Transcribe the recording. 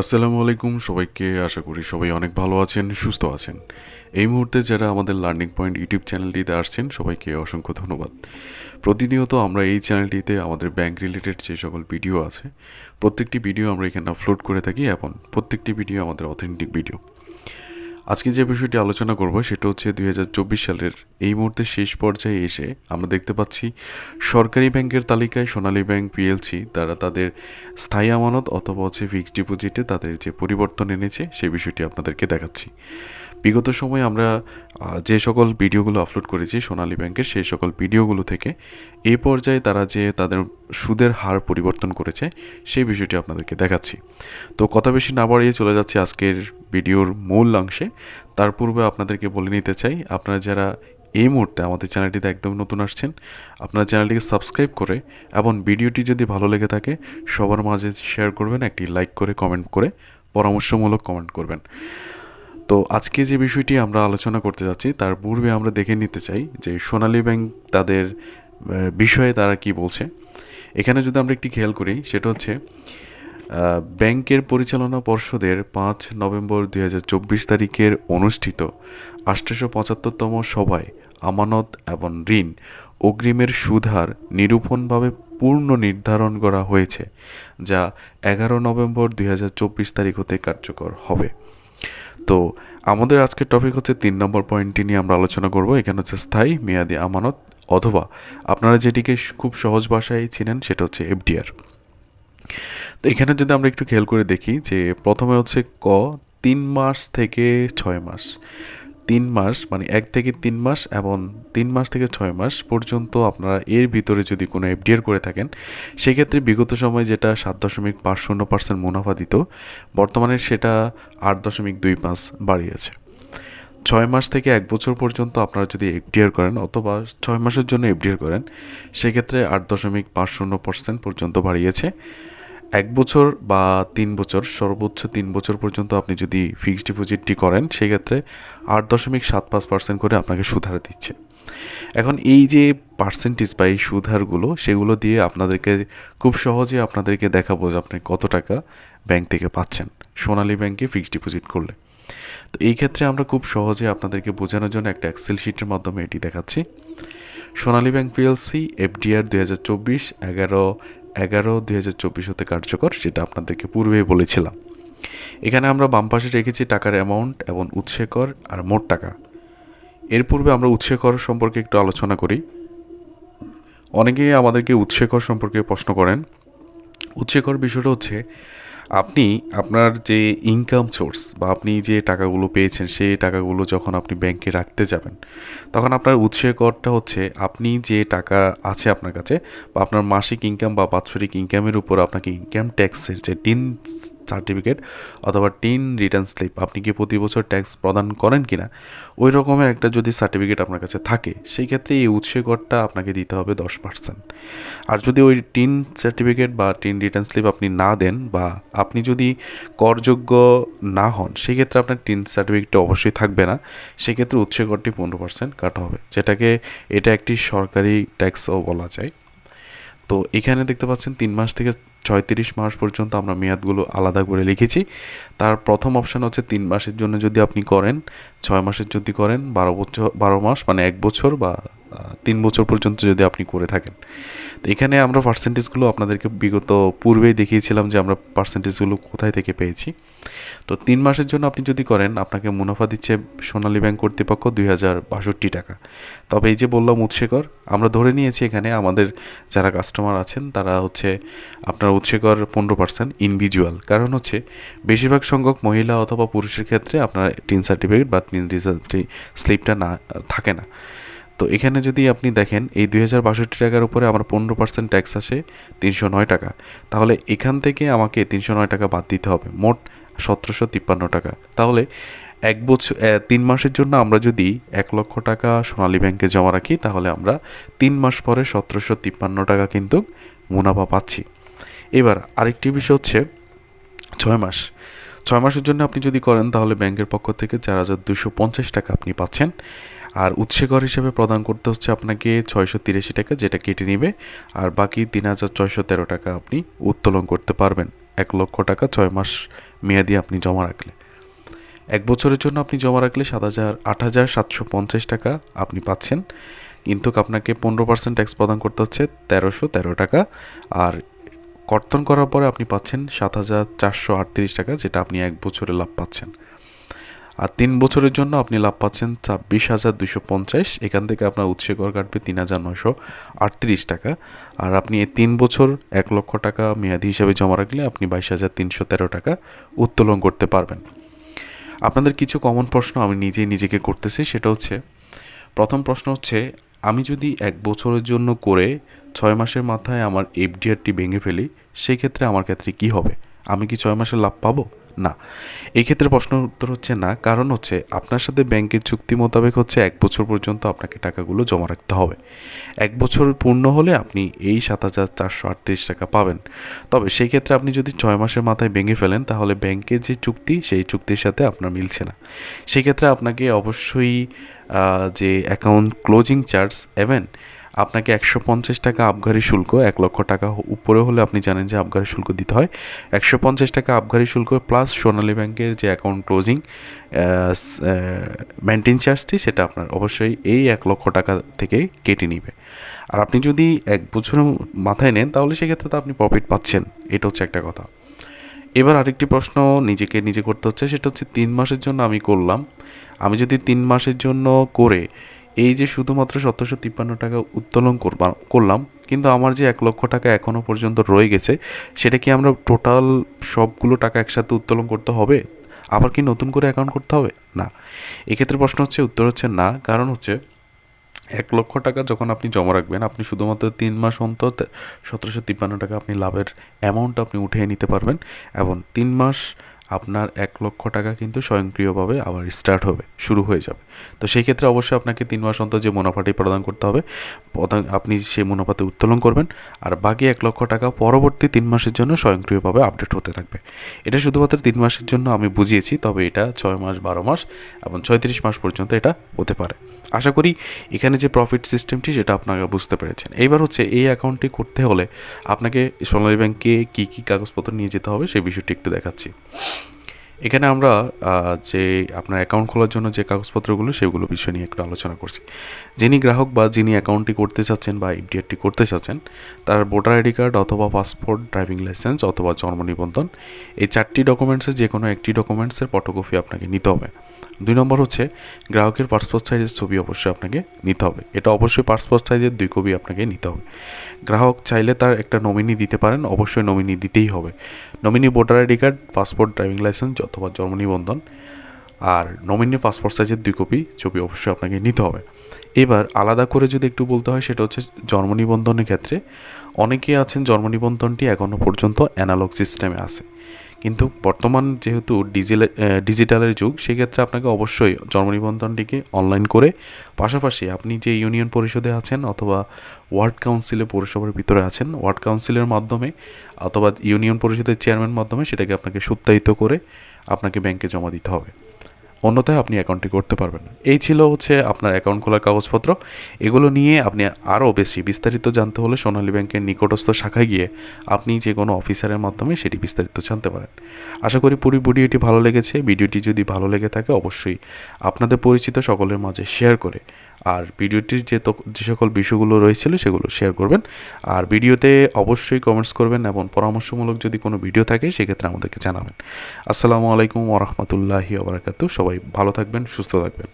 আসসালামু আলাইকুম সবাইকে, আশা করি সবাই অনেক ভালো আছেন, সুস্থ আছেন। এই মুহূর্তে যারা আমাদের লার্নিং পয়েন্ট ইউটিউব চ্যানেলটিতে আসছেন, সবাইকে অসংখ্য ধন্যবাদ। প্রতিনিয়ত আমরা এই চ্যানেলটিতে আমাদের ব্যাংক রিলেটেড যে সকল ভিডিও আছে, প্রত্যেকটি ভিডিও আমরা এখানে আপলোড করে থাকি এবং প্রত্যেকটি ভিডিও আমাদের অথেন্টিক ভিডিও আজকে যে বিষয়টি আলোচনা করব সেটা হচ্ছে দুই হাজার চব্বিশ সালের এই মুহূর্তে শেষ পর্যায়ে এসে আমরা দেখতে পাচ্ছি সরকারি ব্যাংকের তালিকায় সোনালী ব্যাংক পিএলসি তারা তাদের স্থায়ী আমানত অথবা হচ্ছে ফিক্সড ডিপোজিটে তাদের যে পরিবর্তন এনেছে সেই বিষয়টি আপনাদেরকে দেখাচ্ছি। বিগত সময়ে আমরা যে সকল ভিডিওগুলো আপলোড করেছি সোনালী ব্যাংকের, সেই সকল ভিডিওগুলো থেকে এ পর্যায়ে তারা যে তাদের সুদের হার পরিবর্তন করেছে, সেই বিষয়টি আপনাদেরকে দেখাচ্ছি। তো কথা বেশি না বাড়িয়ে চলে যাচ্ছে আজকের ভিডিওর মূল অংশে। তার পূর্বে আপনাদেরকে বলে নিতে চাই, আপনারা যারা এই মুহূর্তে আমাদের চ্যানেলটিতে একদম নতুন আসছেন, আপনারা চ্যানেলটিকে সাবস্ক্রাইব করে এবং ভিডিওটি যদি ভালো লেগে থাকে, সবার মাঝে শেয়ার করবেন, একটি লাইক করে কমেন্ট করে, পরামর্শমূলক কমেন্ট করবেন। তো আজকে যে বিষয়টি আমরা আলোচনা করতে যাচ্ছি, তার পূর্বে আমরা দেখে নিতে চাই যে সোনালী ব্যাংক তাদের বিষয়ে তারা কি বলছে। এখানে যদি আমরা একটি খেয়াল করি, সেটা হচ্ছে ব্যাংকের পরিচালনা পর্ষদের পাঁচ নভেম্বর দুই হাজার চব্বিশ তারিখের অনুষ্ঠিত আষ্টশো পঁচাত্তরতম সভায় আমানত এবং ঋণ, অগ্রিমের সুদহার নিরূপণভাবে পূর্ণ নির্ধারণ করা হয়েছে, যা এগারো নভেম্বর দুই হাজার চব্বিশ তারিখ হতে কার্যকর হবে। তো আমাদের আজকের টপিক হচ্ছে তিন নম্বর পয়েন্টটি নিয়ে আমরা আলোচনা করব। এখানে হচ্ছে স্থায়ী মেয়াদি আমানত অথবা আপনারা যেটিকে খুব সহজ ভাষায় চিনেন সেটা হচ্ছে এফডিআর তো এখানে যদি আমরা একটু খেয়াল করে দেখি যে প্রথমে হচ্ছে ক, তিন মাস থেকে ছয় মাস। তিন মাস মানে এক থেকে তিন মাস এবং তিন মাস থেকে ছয় মাস পর্যন্ত আপনারা এর ভিতরে যদি কোনো এফডিআর করে থাকেন, সেক্ষেত্রে বিগত সময় যেটা সাত দশমিক পাঁচ শূন্য পার্সেন্ট মুনাফা দিত, বর্তমানে সেটা আট দশমিক দুই পাঁচ বাড়িয়েছে। ছয় মাস থেকে এক বছর পর্যন্ত আপনারা যদি এফডিআর করেন অথবা ছয় মাসের জন্য এফডিআর করেন, সেক্ষেত্রে আট দশমিক পাঁচ শূন্য পার্সেন্ট পর্যন্ত বাড়িয়েছে। এক বছর বা তিন বছর, সর্বোচ্চ তিন বছর পর্যন্ত আপনি যদি ফিক্সড ডিপোজিটটি করেন, সেক্ষেত্রে আট দশমিক সাত পাঁচ পার্সেন্ট করে আপনাকে সুধার দিচ্ছে। এখন এই যে পার্সেন্টেজ বা এই সুদহারগুলো সেগুলো দিয়ে আপনাদেরকে খুব সহজে আপনাদেরকে দেখাবো যে আপনি কত টাকা ব্যাংক থেকে পাচ্ছেন, সোনালী ব্যাংকে ফিক্সড ডিপোজিট করলে। তো এই ক্ষেত্রে আমরা খুব সহজে আপনাদেরকে বোঝানোর জন্য একটা এক্সেল শিটের মাধ্যমে এটি দেখাচ্ছি। সোনালী ব্যাংক পিএলসি এফডিআর দুই হাজার চব্বিশ, এগারো এগারো দুই হাজার চব্বিশ হতে কার্যকর যেটা আপনাদেরকে পূর্বেই বলেছিলাম। এখানে আমরা বাম পাশে রেখেছি টাকার অ্যামাউন্ট এবং উৎসেকর আর মোট টাকা। এর পূর্বে আমরা উৎসেকর সম্পর্কে একটু আলোচনা করি। অনেকেই আমাদেরকে উৎসেকর সম্পর্কে প্রশ্ন করেন। উৎসেকর বিষয়টা হচ্ছে আপনি আপনার যে ইনকাম সোর্স বা আপনি যে টাকাগুলো পেয়েছেন, সেই টাকাগুলো যখন আপনি ব্যাংকে রাখতে যাবেন, তখন আপনার উৎসের করটা হচ্ছে আপনি যে টাকা আছে আপনার কাছে বা আপনার মাসিক ইনকাম বা বাৎসরিক ইনকামের উপর আপনাকে ইনকাম ট্যাক্সের যে টিন সার্টিফিকেট অথবা টিন রিটার্ন স্লিপ, আপনি কি প্রতি বছর ট্যাক্স প্রদান করেন কিনা? ওই রকমের একটা যদি সার্টিফিকেট আপনার কাছে থাকে, সেই ক্ষেত্রে এই উৎসে করটা আপনাকে দিতে হবে দশ পার্সেন্ট আর যদি ওই টিন সার্টিফিকেট বা টিন রিটার্ন স্লিপ আপনি না দেন বা আপনি যদি করযোগ্য না হন সেক্ষেত্রে আপনার টিন সার্টিফিকেটটা অবশ্যই থাকবে না। সেক্ষেত্রে উৎসে করটি পনেরো পার্সেন্ট কাটা হবে। যেটাকে, এটা একটি সরকারি ট্যাক্সও বলা যায়। তো এখানে দেখতে পাচ্ছেন, তিন মাস থেকে ছয়ত্রিশ মাস পর্যন্ত আমরা মেয়াদগুলো আলাদা করে লিখেছি। তার প্রথম অপশান হচ্ছে তিন মাসের জন্য যদি আপনি করেন, ছয় মাসের যদি করেন, বারো বছর, বারো মাস মানে এক বছর বা তিন বছর পর্যন্ত যদি আপনি করে থাকেন। তো এখানে আমরা পার্সেন্টেজগুলো আপনাদেরকে বিগত পূর্বেই দেখিয়েছিলাম যে আমরা পার্সেন্টেজগুলো কোথায় থেকে পেয়েছি। তো তিন মাসের জন্য আপনি যদি করেন, আপনাকে মুনাফা দিচ্ছে সোনালী ব্যাংক কর্তৃপক্ষ দুই হাজার বাষট্টি টাকা। তবে এই যে বললাম উৎসেকর, আমরা ধরে নিয়েছি এখানে আমাদের যারা কাস্টমার আছেন, তারা হচ্ছে আপনার উৎসেকর পনেরো পার্সেন্ট ইনভিজুয়াল কারণ হচ্ছে, বেশিরভাগ সংখ্যক মহিলা অথবা পুরুষের ক্ষেত্রে আপনার টিন সার্টিফিকেট বা টিন স্লিপটা না, থাকে না। তো এখানে যদি আপনি দেখেন, এই দুই হাজার বাষট্টি টাকার উপরে আমার পনেরো পার্সেন্ট ট্যাক্স আসে তিনশো নয় টাকা। তাহলে এখান থেকে আমাকে তিনশো নয় টাকা বাদ দিতে হবে, মোট সতেরোশো তিপ্পান্ন টাকা। তাহলে এক বছর তিন মাসের জন্য আমরা যদি এক লক্ষ টাকা সোনালী ব্যাংকে জমা রাখি, তাহলে আমরা তিন মাস পরে সতেরোশো তিপ্পান্ন টাকা কিন্তু মুনাফা পাচ্ছি। এবার আরেকটি বিষয় হচ্ছে ছয় মাস। ছয় মাসের জন্য আপনি যদি করেন তাহলে ব্যাংকের পক্ষ থেকে চার হাজার দুশো পঞ্চাশ টাকা আপনি পাচ্ছেন। আর উৎসেকর হিসেবে প্রদান করতে হচ্ছে আপনাকে ছয়শো তিরাশি টাকা যেটা কেটে নেবে, আর বাকি তিন হাজার ছয়শো তেরো টাকা আপনি উত্তোলন করতে পারবেন। এক লক্ষ টাকা ছয় মাস মেয়াদি আপনি জমা রাখলে। এক বছরের জন্য আপনি জমা রাখলে সাত হাজার, আট হাজার সাতশো পঞ্চাশ টাকা আপনি পাচ্ছেন। কিন্তু আপনাকে পনেরো পার্সেন্ট ট্যাক্স প্রদান করতে হচ্ছে তেরোশো তেরো টাকা, আর কর্তন করার পরে আপনি পাচ্ছেন সাত হাজার চারশো আটত্রিশ টাকা, যেটা আপনি এক বছরে লাভ পাচ্ছেন। আর তিন বছরের জন্য আপনি লাভ পাচ্ছেন ছাব্বিশ হাজার দুশো পঞ্চাশ, এখান থেকে আপনার উৎসে কর কাটবে তিন হাজার নয়শো আটত্রিশ টাকা। আর আপনি এই তিন বছর এক লক্ষ টাকা মেয়াদি হিসাবে জমা রাখলে আপনি বাইশ হাজার তিনশো তেরো টাকা উত্তোলন করতে পারবেন। আপনাদের কিছু কমন প্রশ্ন আমি নিজেই নিজেকে করতেছি, সেটা হচ্ছে, প্রথম প্রশ্ন হচ্ছে আমি যদি এক বছরের জন্য করে ছয় মাসের মাথায় আমার এফডিআরটি ভেঙে ফেলি, সেক্ষেত্রে আমার ক্ষেত্রে কি হবে? আমি কি ছয় মাসের লাভ পাবো? না। এই ক্ষেত্রে প্রশ্নের উত্তর হচ্ছে না। কারণ হচ্ছে আপনার সাথে ব্যাংকের চুক্তি মোতাবেক হচ্ছে এক বছর পর্যন্ত আপনাকে টাকাগুলো জমা রাখতে হবে। এক বছর পূর্ণ হলে আপনি এই সাত হাজার চারশো আটত্রিশ টাকা পাবেন। তবে সেই ক্ষেত্রে আপনি যদি ছয় মাসের মাথায় ভেঙে ফেলেন, তাহলে ব্যাংকের যে চুক্তি, সেই চুক্তির সাথে আপনার মিলছে না। সেই ক্ষেত্রে আপনাকে অবশ্যই যে অ্যাকাউন্ট ক্লোজিং চার্জ এভেন আপনাকে একশো পঞ্চাশ টাকা আবগারি শুল্ক, এক লক্ষ টাকা উপরে হলে আপনি জানেন যে আবগারি শুল্ক দিতে হয়। একশো পঞ্চাশ টাকা আবগারি শুল্ক প্লাস সোনালী ব্যাংকের যে অ্যাকাউন্ট ক্লোজিং মেনটেন চার্জটি সেটা আপনার অবশ্যই এই এক লক্ষ টাকা থেকে কেটে নিবে। আর আপনি যদি এক বছরের মাথায় নেন, তাহলে সেক্ষেত্রে তো আপনি প্রফিট পাচ্ছেন। এটা হচ্ছে একটা কথা। এবার আরেকটি প্রশ্ন নিজেকে নিজে করতে হচ্ছে, সেটা হচ্ছে তিন মাসের জন্য আমি করলাম। আমি যদি তিন মাসের জন্য করে এই যে শুধুমাত্র সতেরোশো তিপ্পান্ন টাকা উত্তোলন করবা করলাম, কিন্তু আমার যে এক লক্ষ টাকা এখনও পর্যন্ত রয়ে গেছে, সেটা কি আমরা টোটাল সবগুলো টাকা একসাথে উত্তোলন করতে হবে? আবার কি নতুন করে অ্যাকাউন্ট করতে হবে? না। এক্ষেত্রে প্রশ্ন হচ্ছে, উত্তর হচ্ছে না। কারণ হচ্ছে, এক লক্ষ টাকা যখন আপনি জমা রাখবেন, আপনি শুধুমাত্র তিন মাস অন্তর সতেরোশো তিপ্পান্ন টাকা আপনি লাভের অ্যামাউন্ট আপনি উঠিয়ে নিতে পারবেন এবং তিন মাস আপনার এক লক্ষ টাকা কিন্তু স্বয়ংক্রিয়ভাবে আবার স্টার্ট হবে, শুরু হয়ে যাবে। তো সেই ক্ষেত্রে অবশ্যই আপনাকে তিন মাস অন্তর যে মুনাফাটি প্রদান করতে হবে আপনি সেই মুনাফাতে উত্তোলন করবেন, আর বাকি এক লক্ষ টাকা পরবর্তী তিন মাসের জন্য স্বয়ংক্রিয়ভাবে আপডেট হতে থাকবে। এটা শুধুমাত্র তিন মাসের জন্য আমি বুঝিয়েছি, তবে এটা ছয় মাস, বারো মাস এবং ছয়ত্রিশ মাস পর্যন্ত এটা হতে পারে। আশা করি এখানে যে প্রফিট সিস্টেমটি সেটা আপনারা বুঝতে পেরেছেন। এইবার হচ্ছে এই অ্যাকাউন্টটি করতে হলে আপনাকে সোনালী ব্যাংকে কী কী কাগজপত্র নিয়ে যেতে হবে সেই বিষয়টি একটু দেখাচ্ছি। এখানে আমরা যে আপনার অ্যাকাউন্ট খোলার জন্য যে কাগজপত্রগুলো, সেগুলো বিষয় নিয়ে একটু আলোচনা করছি। যিনি গ্রাহক বা যিনি অ্যাকাউন্টটি করতে চাচ্ছেন বা এফডিআরটি করতে চাচ্ছেন, তার ভোটার আইডি কার্ড অথবা পাসপোর্ট ড্রাইভিং লাইসেন্স অথবা জন্ম নিবন্ধন, এই চারটি ডকুমেন্টসের যে কোনো একটি ডকুমেন্টসের ফটোকপি আপনাকে নিতে হবে। দুই নম্বর হচ্ছে, গ্রাহকের পাসপোর্ট সাইজের ছবি অবশ্যই আপনাকে নিতে হবে। এটা অবশ্যই পাসপোর্ট সাইজের দুই কপি আপনাকে নিতে হবে। গ্রাহক চাইলে তার একটা নমিনি দিতে পারেন, অবশ্যই নমিনি দিতেই হবে। Nominee voter ID card passport driving licence অথবা জন্ম নিবন্ধন আর নমিনি পাসপোর্ট সাইজের দুই কপি ছবি অবশ্যই আপনাকে নিতে হবে। এবার আলাদা করে যদি একটু বলতে হয়, সেটা হচ্ছে জন্ম নিবন্ধনের ক্ষেত্রে অনেকেই আছেন জন্ম নিবন্ধনটি এখনও পর্যন্ত অ্যানালগ সিস্টেমে আছে। কিন্তু বর্তমান যেহেতু ডিজিটাল ডিজিটালের যুগ, সেক্ষেত্রে আপনাকে অবশ্যই জন্ম নিবন্ধনটিকে অনলাইন করে পাশাপাশি আপনি যে ইউনিয়ন পরিষদে আছেন অথবা ওয়ার্ড কাউন্সিলে পৌরসভার ভিতরে আছেন, ওয়ার্ড কাউন্সিলের মাধ্যমে অথবা ইউনিয়ন পরিষদের চেয়ারম্যান মাধ্যমে সেটাকে আপনাকে সত্যায়িত করে আপনাকে ব্যাংকে জমা দিতে হবে। অন্যথায় আপনি অ্যাকাউন্টটি করতে পারবেন এই ছিল হচ্ছে আপনার অ্যাকাউন্ট খোলার কাগজপত্র। এগুলো নিয়ে আপনি আরও বেশি বিস্তারিত জানতে হলে সোনালী ব্যাংকের নিকটস্থ শাখায় গিয়ে আপনি যে কোনো অফিসারের মাধ্যমে সেটি বিস্তারিত জানতে পারেন। আশা করি পুরো ভিডিওটি ভালো লেগেছে। ভিডিওটি যদি ভালো লেগে থাকে, অবশ্যই আপনাদের পরিচিত সকলের মাঝে শেয়ার করে আর ভিডিওটির যে যে সকল বিষয়গুলো রয়েছিল সেগুলো শেয়ার করবেন। আর ভিডিওতে অবশ্যই কমেন্টস করবেন এবং পরামর্শমূলক যদি কোনো ভিডিও থাকে, সেক্ষেত্রে আমাদেরকে জানাবেন। আসসালামু আলাইকুম ওরহমতুল্লাহি ওবরাকাতু সবাই ভালো থাকবেন, সুস্থ থাকবেন।